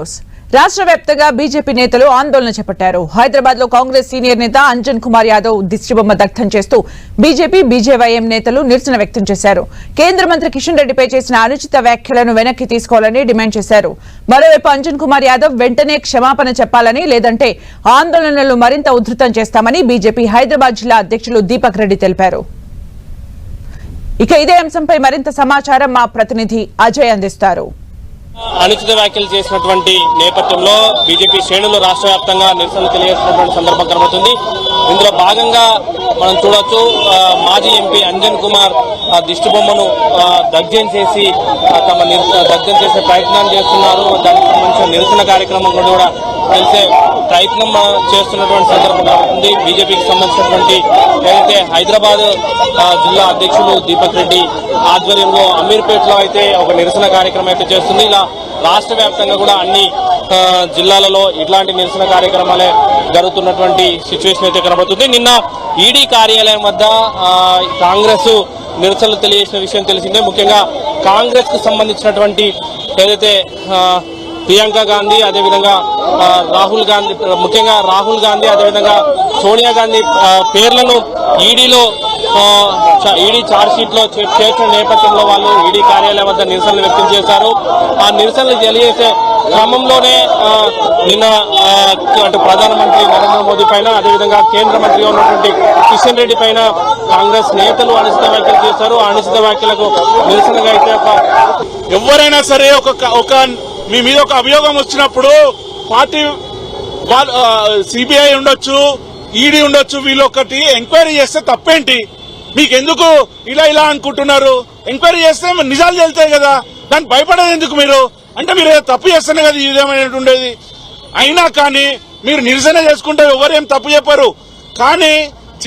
News. రాష్ట్ర వ్యాప్తంగా BJP నేతలు ఆందోళన చేపట్టారు. హైదరాబాద్లో కాంగ్రెస్ సీనియర్ నేత అంజన్ కుమార్ యాదవ్ దిష్టిబొమ్మ దగ్ధం చేస్తూ బీజేపీ బీజేవైఎం నేతలు నిరసన వ్యక్తం చేశారు. కేంద్ర మంత్రి కిషన్ రెడ్డిపై చేసిన అనుచిత వ్యాఖ్యలను వెనక్కి తీసుకోవాలని డిమాండ్ చేశారు. మరోవైపు అంజన్ కుమార్ యాదవ్ వెంటనే క్షమాపణ చెప్పాలని లేదంటే ఆందోళనలు మరింత ఉధృతం చేస్తామని బీజేపీ హైదరాబాద్ జిల్లా అధ్యక్షులు దీపక్ రెడ్డి తెలిపారు. ఇక ఇదే అంశంపై మరింత సమాచారం మా ప్రతినిధి అజయ్ అందిస్తారు. అనుచిత వ్యాఖ్యలు చేసినటువంటి నేపథ్యంలో బీజేపీ శ్రేణులు రాష్ట్ర వ్యాప్తంగా నిరసన తెలియజేసినటువంటి సందర్భం కనబడుతుంది. ఇందులో భాగంగా మనం చూడొచ్చు మాజీ ఎంపీ అంజన్ కుమార్ ఆ దిష్టి దగ్ధం చేసి తమ దగ్ధం చేసే ప్రయత్నం చేస్తున్నారు. దానికి సంబంధించిన నిరసన కార్యక్రమం కూడా తెలిసే ప్రయత్నం చేస్తున్నటువంటి సందర్భం కనబడుతుంది. బీజేపీకి సంబంధించినటువంటి ఏదైతే హైదరాబాద్ జిల్లా అధ్యక్షులు దీపక్ రెడ్డి ఆధ్వర్యంలో అమీర్పేటలో అయితే ఒక నిరసన కార్యక్రమం అయితే చేస్తుంది. ఇలా రాష్ట్ర వ్యాప్తంగా కూడా అన్ని జిల్లాలలో ఇట్లాంటి నిరసన కార్యక్రమాలే జరుగుతున్నటువంటి సిచ్యువేషన్ అయితే కనబడుతుంది. నిన్న ఈడీ కార్యాలయం వద్ద కాంగ్రెస్ నిరసనలు తెలియజేసిన విషయం తెలిసిందే. ముఖ్యంగా కాంగ్రెస్కు సంబంధించినటువంటి ఏదైతే ప్రియాంక గాంధీ అదేవిధంగా రాహుల్ గాంధీ ముఖ్యంగా రాహుల్ గాంధీ అదేవిధంగా సోనియా గాంధీ పేర్లను ఈడీలో ఈడీ ఛార్జ్షీట్లో చేర్చిన నేపథ్యంలో వాళ్ళు ఈడీ కార్యాలయం వద్ద నిరసనలు వ్యక్తం చేశారు. ఆ నిరసనలు తెలియజేసే క్రమంలోనే నిన్న అటు ప్రధానమంత్రి నరేంద్ర మోదీ పైన అదేవిధంగా కేంద్ర మంత్రి ఉన్నటువంటి కిషన్ రెడ్డి పైన కాంగ్రెస్ నేతలు అనుచిత వ్యాఖ్యలు చేశారు. ఆ అనుచిత వ్యాఖ్యలకు నిరసనగా అయితే ఎవరైనా సరే ఒక ఒక మీ మీద ఒక అభియోగం వచ్చినప్పుడు పార్టీ వాళ్ళు సిబిఐ ఉండొచ్చు ఈడీ ఉండొచ్చు వీళ్ళు ఒకటి ఎంక్వైరీ చేస్తే తప్పేంటి? మీకు ఎందుకు ఇలా ఇలా అనుకుంటున్నారు? ఎంక్వైరీ చేస్తే నిజాలు తెలుతాయి కదా. దానికి భయపడేది ఎందుకు మీరు? అంటే మీరు ఏదో తప్పు చేస్తేనే కదా ఈ విధమైనటువంటి ఉండేది. అయినా కానీ మీరు నిరసన చేసుకుంటే ఎవరేం తప్పు చెప్పరు. కానీ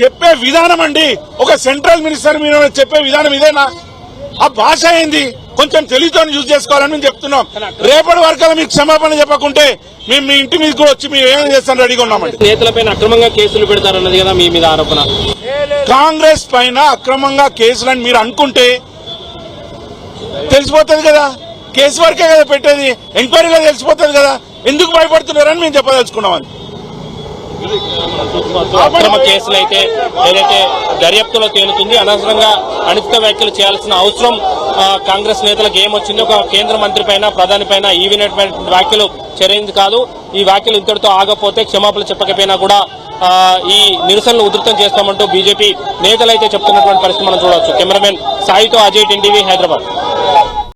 చెప్పే విధానం అండి ఒక సెంట్రల్ మినిస్టర్ మీరు చెప్పే విధానం ఇదేనా? ఆ భాష ఏంది? కొంచెం తెలివితో యూజ్ చేసుకోవాలని మేము చెప్తున్నాం. రేపటి వరకు మీకు క్షమాపణ చెప్పకుంటే మేము మీ ఇంటి మీదకి వచ్చి మేము ఏం చేస్తాం రెడీగా ఉన్నామండి. నేతలపై అక్రమంగా కేసులు పెడతారన్నది కదా మీ మీద ఆరోపణ. కాంగ్రెస్ పైన అక్రమంగా కేసులని మీరు అనుకుంటే తెలిసిపోతుంది కదా? కేసు వరకే కదా పెట్టేది? ఎంక్వైరీలో తెలిసిపోతుంది కదా? ఎందుకు భయపడుతున్నారని మేము చెప్పదలుచుకున్నామని అక్రమ కేసులు అయితే ఏదైతే దర్యాప్తులో తేలుతుంది అనవసరంగా అనుచిత వ్యాఖ్యలు చేయాల్సిన అవసరం కాంగ్రెస్ నేతలకు ఏమొచ్చింది? ఒక కేంద్ర మంత్రి పైన ప్రధాని పైన ఈ వ్యాఖ్యలు చర్యంది కాదు. ఈ వ్యాఖ్యలు ఇంతటితో ఆగపోతే క్షమాపణలు చెప్పకపోయినా కూడా ఈ నిరసనలు ఉధృతం చేస్తామంటూ బీజేపీ నేతలు అయితే చెప్తున్నటువంటి పరిస్థితి మనం చూడవచ్చు. కెమెరామెన్ సాయితో అజయ్ టీవీ హైదరాబాద్.